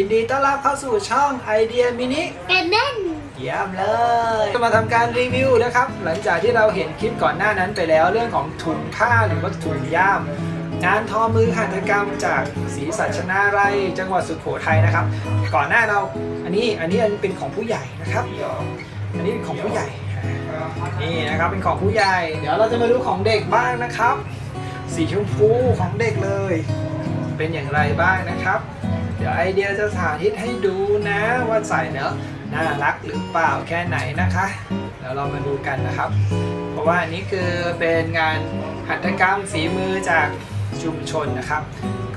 ยินดีต้อนรับเข้าสู่ช่องไอเดียมินิกันเล่นเยี่ยมเลยจะมาทำการรีวิวนะครับ หลังจากที่เราเห็นคลิปก่อนหน้านั้นไปแล้วเรื่องของถุงผ้าหรือว่าถุงย่าม งานทอมือหัตถกรรมจากศรีสัชนาไรจังหวัดสุโขทัยนะครับ ก่อนหน้าเราอันนี้อันนี้เป็นของผู้ใหญ่นะครับอันนี้เป็นของผู้ใหญ่นี่นะครับเป็นของผู้ใหญ่ เดี๋ยวเราจะมาดูของเด็กบ้างนะครับ สีชมพูของเด็กเลย เป็นอย่างไรบ้างนะครับ เดี๋ยวไอเดียจะสาธิตให้ดูนะว่าใส่แล้วน่ารักหรือเปล่าแค่ไหนนะคะเดี๋ยวเรามาดูกันนะครับ เพราะว่าอันนี้คือเป็นงานหัตถกรรมฝีมือจากชุมชนนะครับ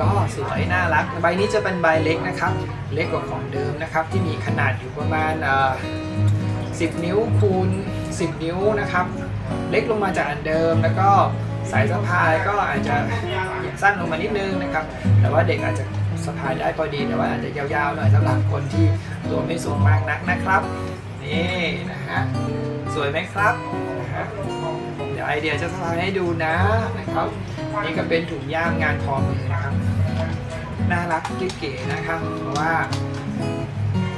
ก็สวยน่ารักใบนี้จะเป็นใบเล็กนะครับ เล็กกว่าของเดิมนะครับ ที่มีขนาดอยู่ประมาณเอ่อ10 นิ้วคูณ 10 นิ้วนะครับ เล็กลงมาจากอันเดิมแล้วก็สายสะพายก็อาจจะสั้นลงมานิดนึงนะครับ แต่ว่าเด็กอาจจะ สะพายได้พอดีแต่ว่าอาจจะยาวๆหน่อยสำหรับคนที่ตัวไม่สูงมากนักนะครับ นี่นะฮะสวยไหมครับนะฮะเดี๋ยวไอเดียจะสะพายให้ดูนะนะครับ นี่ก็เป็นถุงย่ามงานทอมือนะครับน่ารักเก๋ๆนะครับ เพราะว่า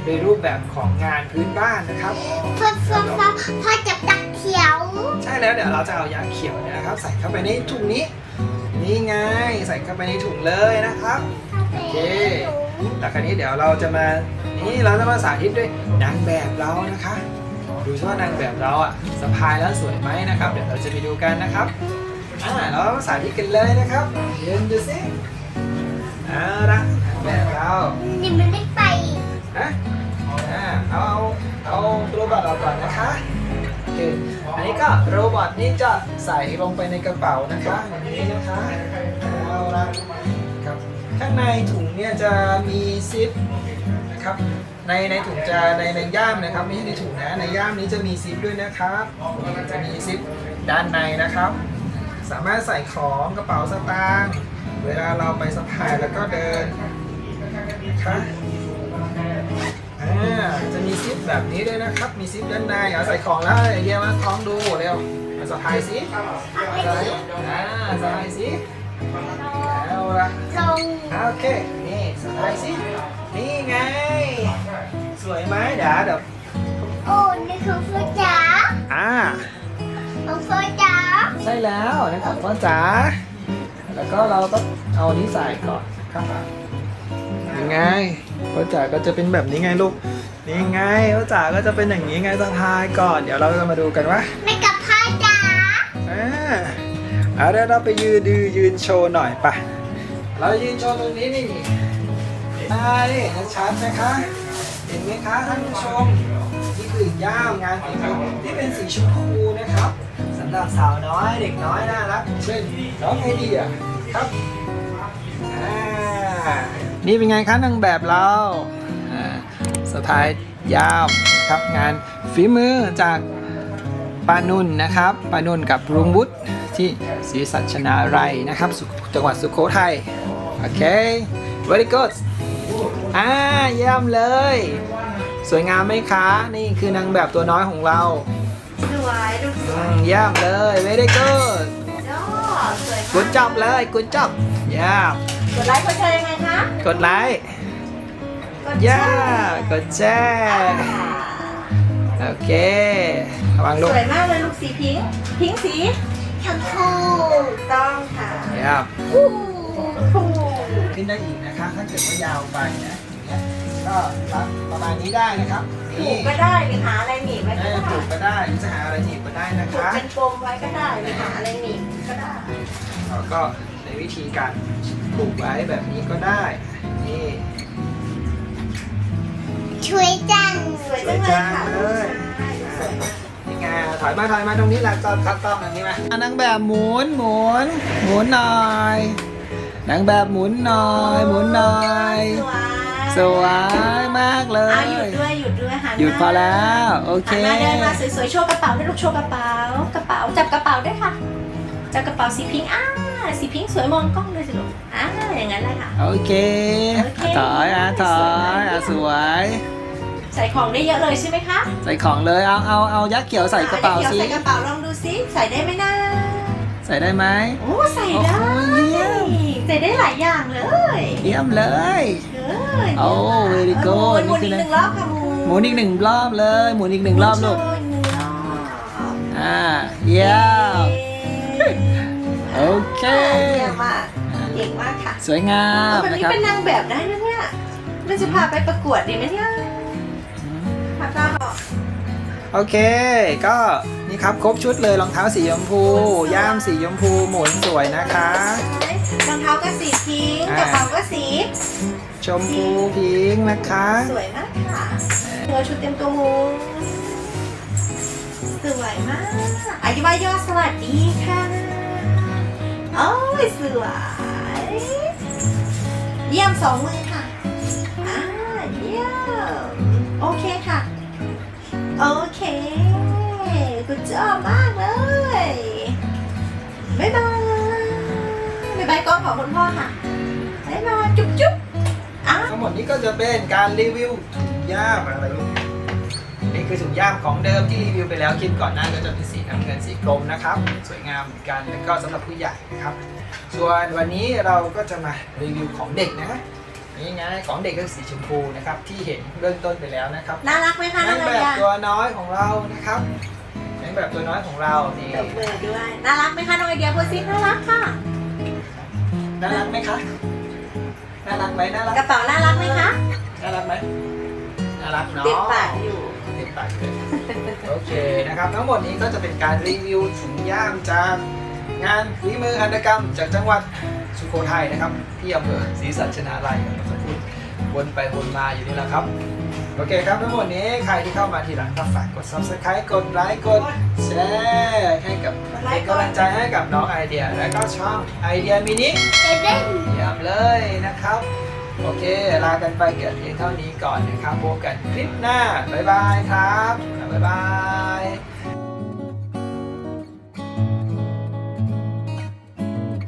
ในรูปแบบของงานพื้นบ้านนะครับพอพอพอพอจับตักเขียว ใช่แล้วเดี๋ยวเราจะเอายาเขียวเนี่ยนะครับ ใส่เข้าไปในถุงนี้ นี่ไงใส่เข้าไปในถุงเลยนะครับ เคแต่คราวนี้เดี๋ยวเราจะมา นี่เราจะมาสาธิตด้วยนางแบบเรานะคะ ดูซิว่านางแบบเราอะสะพายแล้วสวยไหมนะครับ เดี๋ยวเราจะไปดูกันนะครับ อ่าเรามาสาธิตกันเลยนะครับเรียนดูสิเอาละนางแบบเรานี่มันไม่ไปนะอ่าเอาเอาโรบอทออกก่อนนะคะโอเคอันนี้ก็โรบอทนี่จะใส่ลงไปในกระเป๋านะคะอย่างนี้นะคะเอาละครับ ข้างในถุงเนี่ยจะมีซิปนะครับในในถุงจะในในย่ามนะครับไม่ใช่ในถุงนะในย่ามนี้จะมีซิปด้วยนะครับจะมีซิปด้านในนะครับ สามารถใส่ของกระเป๋าสตางค์เวลาเราไปสะพายแล้วก็เดินนะคะจะมีซิปแบบนี้ด้วยนะครับ มีซิปด้านในเอาใส่ของแล้วไอเดียมาคล้องดูเร็วมาสะพายสิสะพายอ่าสะพายสิเอาละลงโอเค นี่สะพายสิ นี่ไง สวยไหมเดี๋ยวเดี๋ยวโอ้นี่คือฟูจ๋าอ่าของฟูจ๋าใช่แล้วนะครับพ่อจ๋า แล้วก็เราก็เอานี้ใส่ก่อนครับยังไงพ่อจ๋าก็จะเป็นแบบนี้ไงลูก นี่ไงพ่อจ๋าก็จะเป็นอย่างนี้ไงสะพายก่อน เดี๋ยวเราจะมาดูกันว่าไม่กับพ่อจ๋าอ่าเอาเดี๋ยวเราไปยืนดูยืนโชว์หน่อยปะ เรายืนโชว์ตรงนี้นี่อ่านี่ชัดๆนะคะ เห็นไหมคะท่านผู้ชม นี่คือย่ามงานฝีมือที่เป็นสีชมพูนะครับสำหรับสาวน้อยเด็กน้อยน่ารักเช่นน้องไอเดียครับอ่านี่เป็นไงคะนางแบบเราอ่าสะพายยาวนะครับงานฝีมือจากปานุ่นนะครับปานุ่นกับรุงวุฒิที่ศรีสัชนาไรยนะครับจังหวัดสุโขทัย โอเค very good อ่าเยี่ยมเลย สวยงามไหมคะ นี่คือนางแบบตัวน้อยของเราสวยดูสอืวยมเยี่ยมเลย very good โอ้สวย good job เลย good job เยี่ยมกดไลค์กดแชร์ยังไงคะกดไลค์กดแชเยี่ยร์มกดแชร์โอเคระวังสลูกวยมากเลยลูกสีพิงค์พิงค์สีชมพูถูกต้องค่ะเยี่ยมคู่ถูก ขึ้นได้อีกนะคะถ้าเกิดว่ายาวไปนะอย่างเงี้ยก็รับประมาณนี้ได้นะครับถูนี่กก็ได้หรือหาอะไรหนีบไว้เอก็อได้ถูกก็ได้หรือจะหาอะไรหนีบก็ได้นะถูกคะเป็นปมไว้ก็ได้หรือหาอะไรหนีบก็ได้ แล้วก็ในวิธีการปลูกไว้แบบนี้ก็ได้นี่ ช่วยจัง สวยจังเลยค่ะสวยจังเลยสวยมากนี่ไงถอยมาถอยมาตรงนี้แหละก็ครับต้องตรงนี้มานางแบบหมุนหมุนหมุนหน่อย นางแบบหมุนหน่อย หมุนหน่อย สวยสวยมากเลเอายหยุดด้วยหยุดด้วยหันหยุดพอแล้ว โอเค หันมาเดินมาสวยๆโชว์กระเป๋าด้วยลูกโชว์กระเป๋ากระเป๋าจับกระเป๋าด้วยค่ะจับกระเป๋าสีพิงค์อ่าสีพิงค์สวยมองกล้องเลยสิลูกอ่าอย่างนั้นเลยค่ะ โอเคโอเคถอยอะถอยอะสวย ใส่ของได้เยอะเลยใช่ไหมคะใส่ของเลย เอาเอาเอายักษ์เขียวใส่กระเป๋าอ่ดี๋ยวสิ ใส่กระเป๋าลองดูซิใส่ได้ไหมนะใส่ได้ไหม โอ้ใส่ได้โอ้โหเยี่ยม ใส่ได้หลายอย่างเลยเยี่ยมเลยเออโอ้ very good หมุนอีนี่กคือหนึ่งรอบค่ะหมุนหมุนอีกหนึ่งรอบเลย หมุนอีกหนึ่งรอบลูก หมุนอีกหนึ่งรอบอ่า เยี่ยมโอเค เยี่ยมมากเก่งมากค่ะ สวยงามวันนะนี้ครับ เป็นนางแบบได้นะเนี่ยเราจะพาไปประกวดดีไหมเนี่ยพาก้าวโอเค ก็นี่ครับครบชุดเลยรองเท้าสีชมพู ย่ามสีชมพูหมุนสวยนะคะ รองเท้าก็สีพิงค์อ่ากระเป๋าก็สี ชมพูพิงค์นะคะ สวยมากค่ะเธอชุดเต็มตัวหมูสวยมากอายุวายอสวัสดีค่ะโอ้ยสวยเยี่ยมสองมือค่ะ ของคุณพ่อค่ะบ๊ายบายจุ๊บจุ๊บอ้าวทั้งหมดนี้ก็จะเป็นการรีวิวถุงย่ามอะไรลูกนี่คือถุงย่ามของเดิมที่รีวิวไปแล้วคลิปก่อนหน้าก็จะเป็นสีน้ำเงินสีกรมนะครับ สวยงามเหมือนกันแล้วก็สำหรับผู้ใหญ่นะครับ ส่วนวันนี้เราก็จะมารีวิวของเด็กนะนี่ไงของเด็กก็สีชมพูนะครับที่เห็นเบื้องต้นไปแล้วนะครับน่ารักไหมคะนางน้องแบไอบเดียตัวน้อยของเรานะครับนางแบบตัวน้อยของเรานี่ตบมือด้วยน่ารักไหมคะน้องไอเดียพูดสิน่ารักค่ะ น่ารักไหมคะ น่ารักไหมน่ารัก กระเป๋าน่ารักไหมคะ น่ารักไหมน่ารักเนาะเต็มปากอยู่เต็มปากเลยโอเคนะครับ ทั้งหมดนี้ก็จะเป็นการรีวิวถุงย่ามจากงานฝีมือหัตถกรรมจากจังหวัดสุโขทัยนะครับ ที่อำเภอศรีสัชนาลัยเราจะพูด วนไปวนมาอยู่นี่แหละครับ โอเคครับทั้งหมดนี้ใครที่เข้ามาทีหลังก็ฝากกด subscribe กดไลค์กดแชร์ให้กับเป็นกำลังใจให้กับน้องไอเดีย และก็ช่องไอเดียมินิเอเดนเยี่ยมเลยนะครับ โอเค ลากันไปเกี่ยวเพียงเท่านี้ก่อนนะครับพบกันคลิปหน้า บ๊ายบายครับ บ๊ายบาย